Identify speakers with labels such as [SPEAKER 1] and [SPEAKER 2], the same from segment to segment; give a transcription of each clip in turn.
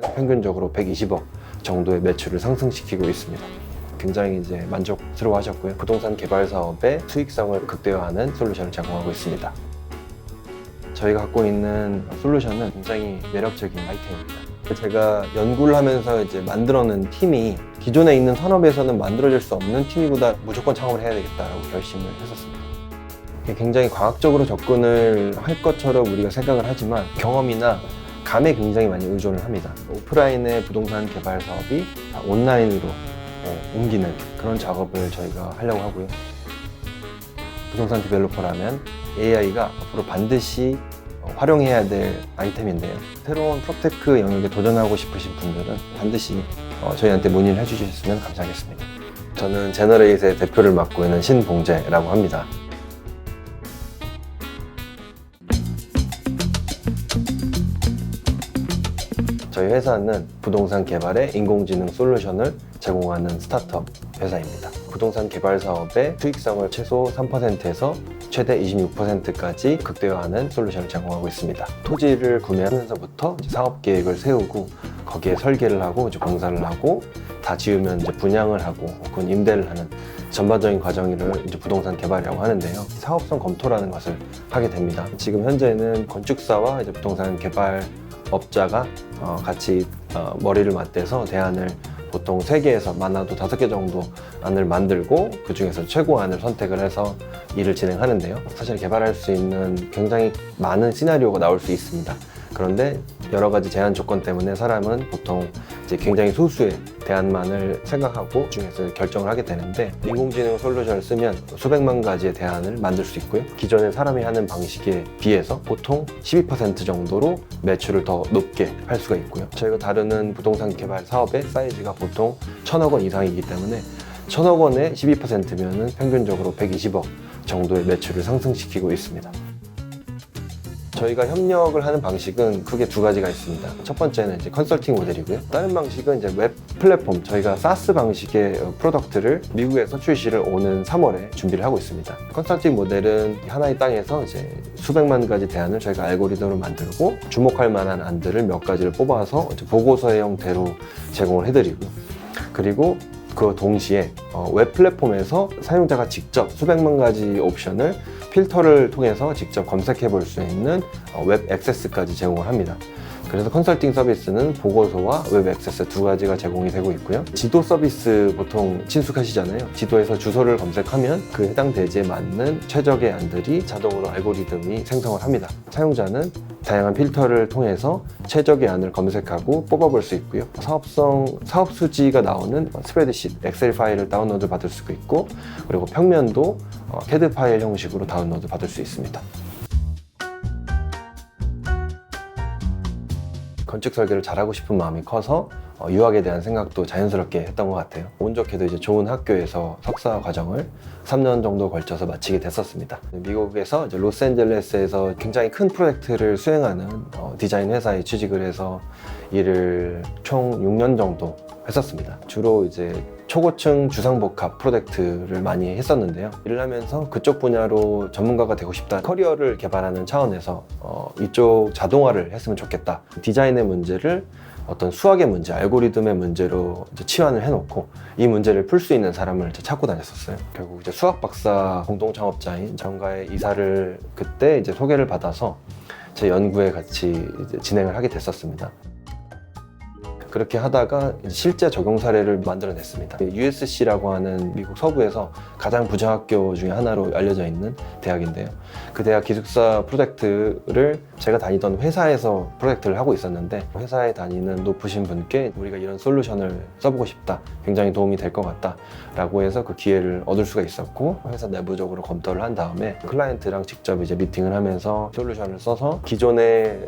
[SPEAKER 1] 평균적으로 120억 정도의 매출을 상승시키고 있습니다. 굉장히 이제 만족스러워 하셨고요. 부동산 개발 사업의 수익성을 극대화하는 솔루션을 제공하고 있습니다. 저희가 갖고 있는 솔루션은 굉장히 매력적인 아이템입니다. 제가 연구를 하면서 이제 만들어낸 팀이 기존에 있는 산업에서는 만들어질 수 없는 팀이보다 무조건 창업을 해야 되겠다라고 결심을 했었습니다. 굉장히 과학적으로 접근을 할 것처럼 우리가 생각을 하지만 경험이나 감에 굉장히 많이 의존을 합니다. 오프라인의 부동산 개발 사업이 다 온라인으로 어, 옮기는 그런 작업을 저희가 하려고 하고요. 부동산 디벨로퍼라면 AI가 앞으로 반드시 어, 활용해야 될 아이템인데요. 새로운 프로테크 영역에 도전하고 싶으신 분들은 반드시 어, 저희한테 문의를 해주셨으면 감사하겠습니다. 저는 제너레이트의 대표를 맡고 있는 신봉재라고 합니다. 저희 회사는 부동산 개발에 인공지능 솔루션을 제공하는 스타트업 회사입니다. 부동산 개발 사업의 수익성을 최소 3%에서 최대 26%까지 극대화하는 솔루션을 제공하고 있습니다. 토지를 구매하면서부터 사업 계획을 세우고 거기에 설계를 하고 이제 공사를 하고 다 지으면 이제 분양을 하고 혹은 임대를 하는 전반적인 과정을 이제 부동산 개발이라고 하는데요. 사업성 검토라는 것을 하게 됩니다. 지금 현재는 건축사와 이제 부동산 개발 업자가 어, 같이 어, 머리를 맞대서 대안을 보통 세개에서 많아도 다섯 개 정도 안을 만들고 그 중에서 최고 안을 선택을 해서 일을 진행하는데요. 사실 개발할 수 있는 굉장히 많은 시나리오가 나올 수 있습니다. 그런데 여러 가지 제한 조건 때문에 사람은 보통 이제 굉장히 소수의 대안만을 생각하고 그 중에서 결정을 하게 되는데 인공지능 솔루션을 쓰면 수백만 가지의 대안을 만들 수 있고요. 기존에 사람이 하는 방식에 비해서 보통 12% 정도로 매출을 더 높게 할 수가 있고요. 저희가 다루는 부동산 개발 사업의 사이즈가 보통 천억 원 이상이기 때문에 천억 원의 12%면은 평균적으로 120억 정도의 매출을 상승시키고 있습니다. 저희가 협력을 하는 방식은 크게 두 가지가 있습니다. 첫 번째는 이제 컨설팅 모델이고요. 다른 방식은 이제 웹 플랫폼, 저희가 사스 방식의 어, 프로덕트를 미국에서 출시를 오는 3월에 준비를 하고 있습니다. 컨설팅 모델은 하나의 땅에서 이제 수백만 가지 대안을 저희가 알고리즘으로 만들고 주목할 만한 안들을 몇 가지를 뽑아서 보고서의 형태로 제공을 해드리고 그리고 그 동시에 어, 웹 플랫폼에서 사용자가 직접 수백만 가지 옵션을 필터를 통해서 직접 검색해 볼 수 있는 어, 웹 액세스까지 제공을 합니다. 그래서 컨설팅 서비스는 보고서와 웹 액세스 두 가지가 제공이 되고 있고요. 지도 서비스 보통 친숙하시잖아요. 지도에서 주소를 검색하면 그 해당 대지에 맞는 최적의 안들이 자동으로 알고리즘이 생성을 합니다. 사용자는 다양한 필터를 통해서 최적의 안을 검색하고 뽑아볼 수 있고요. 사업성, 사업 수지가 나오는 스프레드시트, 엑셀 파일을 다운로드 받을 수가 있고, 그리고 평면도 어, 캐드 파일 형식으로 다운로드 받을 수 있습니다. 건축 설계를 잘하고 싶은 마음이 커서 어, 유학에 대한 생각도 자연스럽게 했던 것 같아요. 운 좋게도 이제 좋은 학교에서 석사 과정을 3년 정도 걸쳐서 마치게 됐었습니다. 미국에서 이제 로스앤젤레스에서 굉장히 큰 프로젝트를 수행하는 어, 디자인 회사에 취직을 해서 일을 총 6년 정도 했었습니다. 주로 이제 초고층 주상복합 프로젝트를 많이 했었는데요. 일을 하면서 그쪽 분야로 전문가가 되고 싶다. 커리어를 개발하는 차원에서 어, 이쪽 자동화를 했으면 좋겠다. 디자인의 문제를 어떤 수학의 문제, 알고리즘의 문제로 치환을 해놓고 이 문제를 풀 수 있는 사람을 찾고 다녔었어요. 결국 이제 수학 박사 공동 창업자인 정가의 이사를 그때 이제 소개를 받아서 제 연구에 같이 진행을 하게 됐었습니다. 그렇게 하다가 실제 적용 사례를 만들어냈습니다. USC라고 하는 미국 서부에서 가장 부정학교 중에 하나로 알려져 있는 대학인데요. 그 대학 기숙사 프로젝트를 제가 다니던 회사에서 프로젝트를 하고 있었는데 회사에 다니는 높으신 분께 우리가 이런 솔루션을 써보고 싶다. 굉장히 도움이 될 것 같다. 라고 해서 그 기회를 얻을 수가 있었고 회사 내부적으로 검토를 한 다음에 클라이언트랑 직접 이제 미팅을 하면서 솔루션을 써서 기존에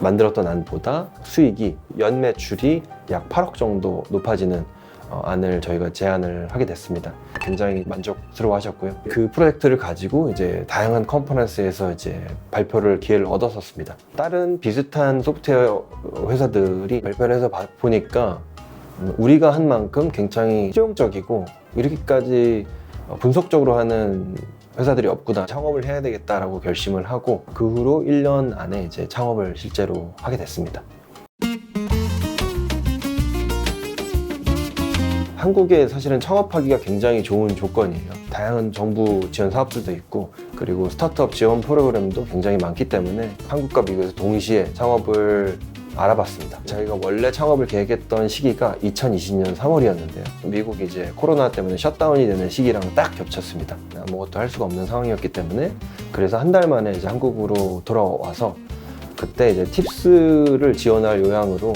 [SPEAKER 1] 만들었던 안보다 수익이 연 매출이 약 8억 정도 높아지는 어, 안을 저희가 제안을 하게 됐습니다. 굉장히 만족스러워 하셨고요. 그 프로젝트를 가지고 이제 다양한 컨퍼런스에서 이제 발표를 기회를 얻었었습니다. 다른 비슷한 소프트웨어 회사들이 발표를 해서 봐- 보니까 음, 우리가 한 만큼 굉장히 실용적이고 이렇게까지 어, 분석적으로 하는 회사들이 없구나 창업을 해야 되겠다라고 결심을 하고 그 후로 1년 안에 이제 창업을 실제로 하게 됐습니다. 한국에 사실은 창업하기가 굉장히 좋은 조건이에요. 다양한 정부 지원 사업들도 있고 그리고 스타트업 지원 프로그램도 굉장히 많기 때문에 한국과 미국에서 동시에 창업을 알아봤습니다. 저희가 원래 창업을 계획했던 시기가 2020년 3월이었는데요. 미국이 이제 코로나 때문에 셧다운이 되는 시기랑 딱 겹쳤습니다. 아무것도 할 수가 없는 상황이었기 때문에 그래서 한 달 만에 이제 한국으로 돌아와서 그때 이제 팁스를 지원할 요양으로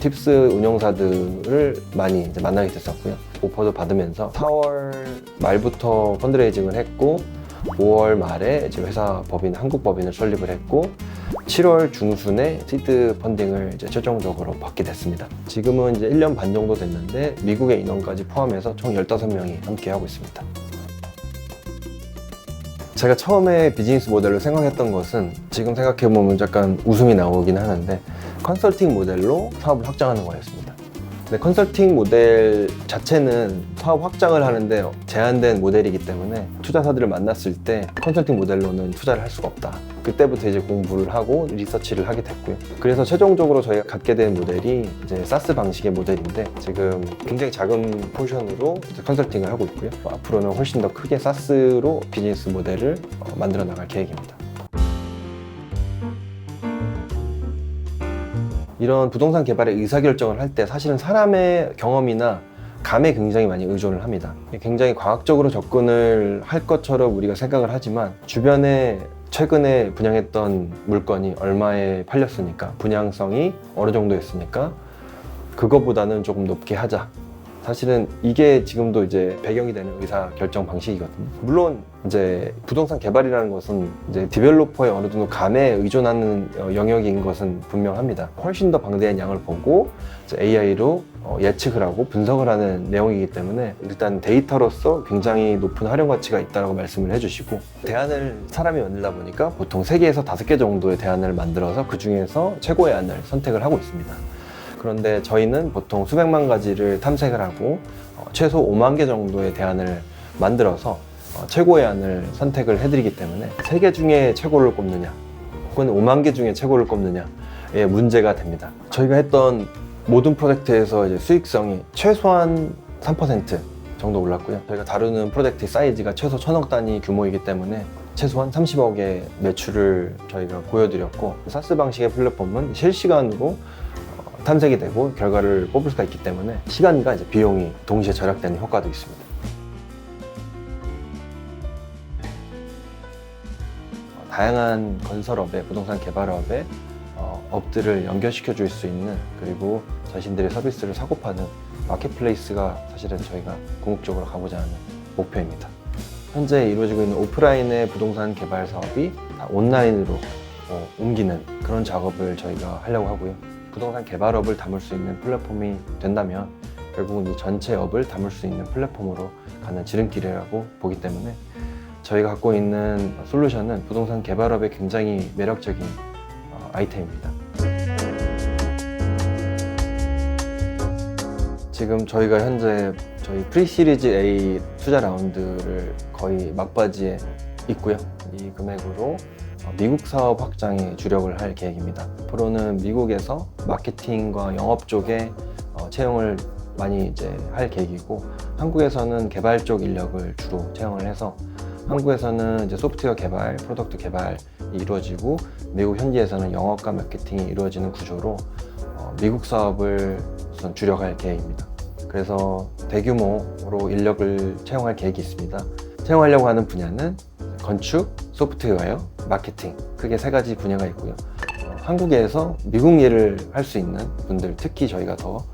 [SPEAKER 1] 팁스 운영사들을 많이 이제 만나게 됐었고요. 오퍼도 받으면서 4월 말부터 펀드레이징을 했고 5월 말에 이제 회사 법인 한국 법인을 설립을 했고 7월 중순에 시드 펀딩을 이제 최종적으로 받게 됐습니다. 지금은 이제 1년 반 정도 됐는데 미국의 인원까지 포함해서 총 15명이 함께 하고 있습니다. 제가 처음에 비즈니스 모델로 생각했던 것은 지금 생각해보면 약간 웃음이 나오긴 하는데 컨설팅 모델로 사업을 확장하는 거였습니다. 근데 컨설팅 모델 자체는 사업 확장을 하는데 제한된 모델이기 때문에 투자사들을 만났을 때 컨설팅 모델로는 투자를 할 수가 없다. 그때부터 이제 공부를 하고 리서치를 하게 됐고요. 그래서 최종적으로 저희가 갖게 된 모델이 이제 사스 방식의 모델인데 지금 굉장히 작은 포션으로 컨설팅을 하고 있고요. 앞으로는 훨씬 더 크게 사스로 비즈니스 모델을 어, 만들어 나갈 계획입니다. 이런 부동산 개발의 의사결정을 할 때 사실은 사람의 경험이나 감에 굉장히 많이 의존을 합니다. 굉장히 과학적으로 접근을 할 것처럼 우리가 생각을 하지만 주변에 최근에 분양했던 물건이 얼마에 팔렸으니까 분양성이 어느 정도였으니까 그거보다는 조금 높게 하자. 사실은 이게 지금도 이제 배경이 되는 의사 결정 방식이거든요. 물론 이제 부동산 개발이라는 것은 이제 디벨로퍼의 어느 정도 감에 의존하는 어, 영역인 것은 분명합니다. 훨씬 더 방대한 양을 보고 AI로 어, 예측을 하고 분석을 하는 내용이기 때문에 일단 데이터로서 굉장히 높은 활용 가치가 있다고 말씀을 해주시고 대안을 사람이 만들다 보니까 보통 3개에서 5개 정도의 대안을 만들어서 그 중에서 최고의 안을 선택을 하고 있습니다. 그런데 저희는 보통 수백만 가지를 탐색을 하고 어, 최소 5만 개 정도의 대안을 만들어서 어, 최고의 안을 선택을 해드리기 때문에 세 개 중에 최고를 꼽느냐 혹은 5만 개 중에 최고를 꼽느냐의 문제가 됩니다. 저희가 했던 모든 프로젝트에서 이제 수익성이 최소한 3% 정도 올랐고요. 저희가 다루는 프로젝트 사이즈가 최소 천억 단위 규모이기 때문에 최소한 30억의 매출을 저희가 보여드렸고 사스 방식의 플랫폼은 실시간으로 어, 탐색이 되고 결과를 뽑을 수가 있기 때문에 시간과 이제 비용이 동시에 절약되는 효과도 있습니다. 어, 다양한 건설업에 부동산 개발업에 어, 업들을 연결시켜 줄 수 있는 그리고 자신들의 서비스를 사고 파는 마켓플레이스가 사실은 저희가 궁극적으로 가고자 하는 목표입니다. 현재 이루어지고 있는 오프라인의 부동산 개발 사업이 다 온라인으로 어, 옮기는 그런 작업을 저희가 하려고 하고요. 부동산 개발업을 담을 수 있는 플랫폼이 된다면 결국은 이 전체 업을 담을 수 있는 플랫폼으로 가는 지름길이라고 보기 때문에 저희가 갖고 있는 솔루션은 부동산 개발업에 굉장히 매력적인 어, 아이템입니다. 지금 저희가 현재 저희 프리시리즈 A 투자 라운드를 거의 막바지에 있고요. 이 금액으로 어, 미국 사업 확장에 주력을 할 계획입니다. 앞으로는 미국에서 마케팅과 영업 쪽에 어, 채용을 많이 이제 할 계획이고 한국에서는 개발 쪽 인력을 주로 채용을 해서 한국에서는 이제 소프트웨어 개발, 프로덕트 개발이 이루어지고 미국 현지에서는 영업과 마케팅이 이루어지는 구조로 어, 미국 사업을 우선 주력할 계획입니다. 그래서 대규모로 인력을 채용할 계획이 있습니다. 채용하려고 하는 분야는 건축, 소프트웨어, 마케팅 크게 세 가지 분야가 있고요. 어, 한국에서 미국 일을 할 수 있는 분들 특히 저희가 더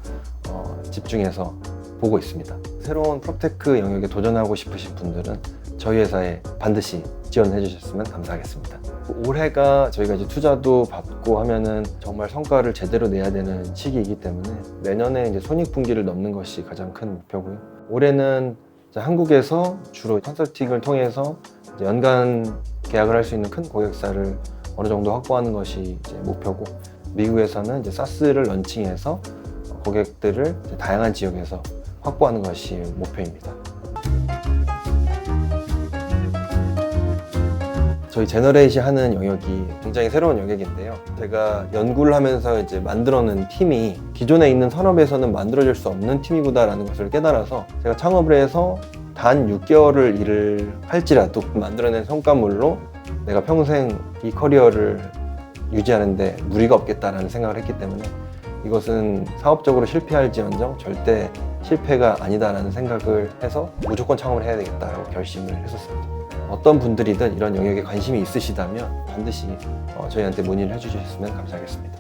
[SPEAKER 1] 어, 집중해서 보고 있습니다. 새로운 프로테크 영역에 도전하고 싶으신 분들은 저희 회사에 반드시 지원해 주셨으면 감사하겠습니다. 올해가 저희가 이제 투자도 받고 하면은 정말 성과를 제대로 내야 되는 시기이기 때문에 내년에 이제 손익분기를 넘는 것이 가장 큰 목표고요. 올해는 한국에서 주로 컨설팅을 통해서 연간 계약을 할 수 있는 큰 고객사를 어느 정도 확보하는 것이 목표고 미국에서는 이제 사스를 런칭해서 고객들을 다양한 지역에서 확보하는 것이 목표입니다. 저희 제너레이시 하는 영역이 굉장히 새로운 영역인데요. 제가 연구를 하면서 이제 만들어낸 팀이 기존에 있는 산업에서는 만들어질 수 없는 팀이구나라는 것을 깨달아서 제가 창업을 해서 단 6개월을 일을 할지라도 만들어낸 성과물로 내가 평생 이 커리어를 유지하는데 무리가 없겠다라는 생각을 했기 때문에 이것은 사업적으로 실패할지언정 절대 실패가 아니다라는 생각을 해서 무조건 창업을 해야 되겠다라고 결심을 했었습니다. 어떤 분들이든 이런 영역에 관심이 있으시다면 반드시 어, 저희한테 문의를 해주셨으면 감사하겠습니다.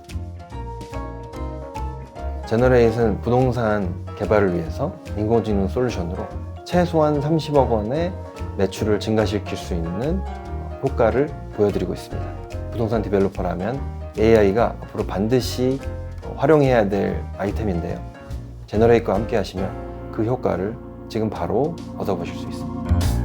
[SPEAKER 1] 제너레이트는 부동산 개발을 위해서 인공지능 솔루션으로 최소한 30억 원의 매출을 증가시킬 수 있는 효과를 보여드리고 있습니다. 부동산 디벨로퍼라면 AI가 앞으로 반드시 활용해야 될 아이템인데요. 제너레이트와 함께 하시면 그 효과를 지금 바로 얻어보실 수 있습니다.